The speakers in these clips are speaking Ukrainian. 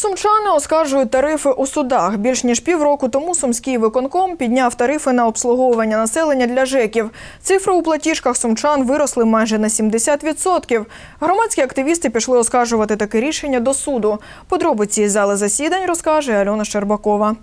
Сумчани оскаржують тарифи у судах. Більш ніж півроку тому сумський виконком підняв тарифи на обслуговування населення для ЖЕКів. Цифри у платіжках сумчан виросли майже на 70%. Громадські активісти пішли оскаржувати таке рішення до суду. Подробиці із зали засідань розкаже Альона Щербакова.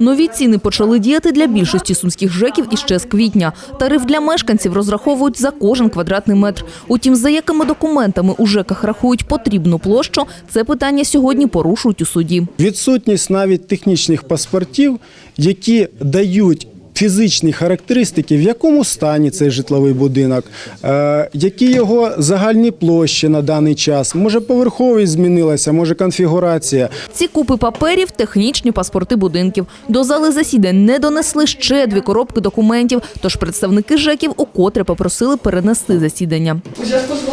Нові ціни почали діяти для більшості сумських ЖЕКів іще з квітня. Тариф для мешканців розраховують за кожен квадратний метр. Утім, за якими документами у ЖЕКах рахують потрібну площу, це питання сьогодні порушують у суді. Відсутність навіть технічних паспортів, які дають фізичні характеристики, в якому стані цей житловий будинок, е, які його загальні площі на даний час. Може, поверховість змінилася, може конфігурація. Ці купи паперів – технічні паспорти будинків. До зали засідань не донесли ще дві коробки документів, тож представники ЖЕКів укотре попросили перенести засідання. У зв'язку з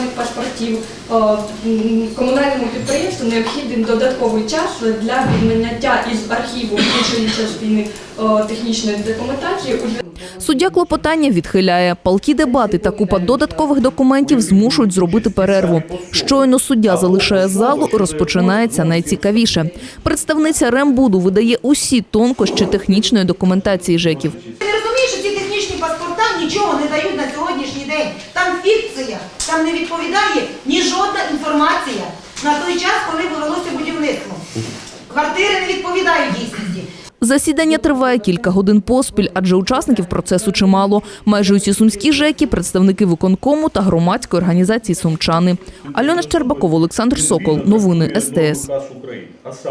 даних паспортів е, комунальному підприємству необхідний додатковий час для відняття із архіву іншої частини е, технічної документації. Суддя клопотання відхиляє. Палкі дебати та купа додаткових документів змушують зробити перерву. Щойно суддя залишає залу, розпочинається найцікавіше. Представниця Рембуду видає усі тонкощі технічної документації ЖЕКів. Ти не розумієш, що ці технічні паспорта нічого не дають на сьогоднішній день. Там фікція, там не відповідає ні жодна інформація на той час, коли велося будівництво. Квартири не відповідають дійсності. Засідання триває кілька годин поспіль, адже учасників процесу чимало. Майже усі сумські ЖЕКи, представники виконкому та громадської організації «Сумчани». Альона Щербакова, Олександр Сокол. Новини СТС.